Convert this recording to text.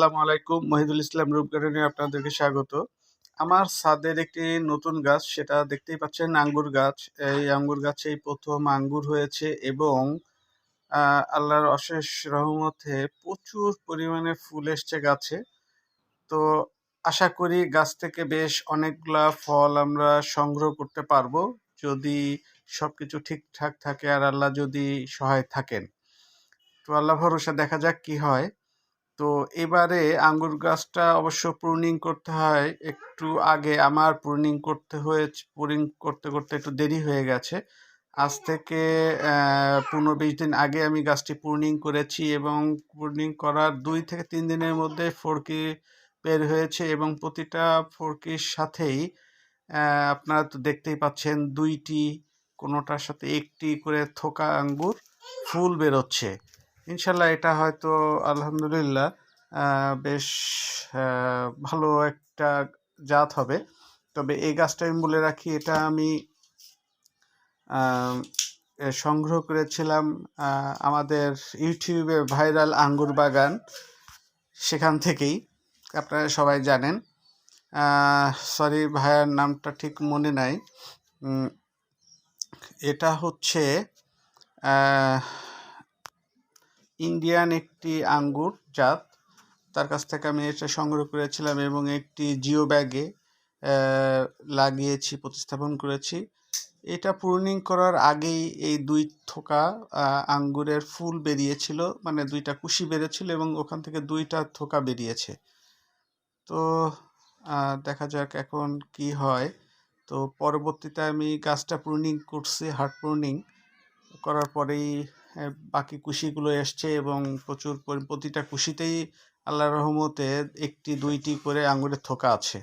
আসসালামু আলাইকুম। মহিদুল ইসলাম রূপ গার্ডেনে আপনাদেরকে স্বাগত। আমার ছাদের একটি নতুন গাছ, সেটা দেখতেই পাচ্ছেন আঙ্গুর গাছ। এই আঙ্গুর গাছে প্রথম আঙ্গুর হয়েছে এবং আল্লাহর অশেষ রহমতে প্রচুর পরিমাণে ফুল এসছে গাছে। তো আশা করি গাছ থেকে বেশ অনেকগুলা ফল আমরা সংগ্রহ করতে পারব, যদি সব কিছু ঠিকঠাক থাকে আর আল্লাহ যদি সহায় থাকেন। তো আল্লাহ ভরসা দেখা যাক কি হয়। তো এবারে আঙ্গুর গাছটা অবশ্য প্রুনিং করতে হয় একটু আগে। আমার প্রুনিং করতে হয়েছে প্রুনিং করতে করতে একটু দেরি হয়ে গেছে। আজ থেকে পনেরো বিশ দিন আগে আমি গাছটি প্রুনিং করেছি এবং প্রুনিং করার দুই থেকে তিন দিনের মধ্যে ফরকি বের হয়েছে এবং প্রতিটা ফরকির সাথেই আপনারা তো দেখতেই পাচ্ছেন দুইটি, কোনোটার সাথে একটি করে থোকা আঙ্গুর ফুল বেরোচ্ছে। ইনশাল্লাহ এটা হয়তো, আলহামদুলিল্লাহ বেশ ভালো একটা জাত হবে। তবে এই গাছটা আমি বলে রাখি, এটা আমি সংগ্রহ করেছিলাম আমাদের ইউটিউবে ভাইরাল আঙ্গুর বাগান সেখান থেকেই, আপনারা সবাই জানেন। সরি ভাইয়ার নামটা ঠিক মনে নাই। এটা হচ্ছে ইন্ডিয়ান একটি আঙ্গুর জাত। তার কাছ থেকে আমি এটা সংগ্রহ করেছিলাম এবং একটি জিও ব্যাগে লাগিয়েছি, প্রতিস্থাপন করেছি। এটা প্রুনিং করার আগেই এই দুই থোকা আঙ্গুরের ফুল বেরিয়েছিল মানে দুইটা কুশি বেরিয়েছিল এবং ওখান থেকে দুইটা থোকা বেরিয়েছে। তো দেখা যাক এখন কি হয়। তো পরবর্তীতে আমি গাছটা প্রুনিং করছি হার্ড প্রুনিং করার পরেই বাকি কুশিগুলো এসছে এবং প্রচুর প্রতিটা কুশিতেই আল্লাহ রহমতে একটি, দুইটি করে আঙুরের থোকা আছে।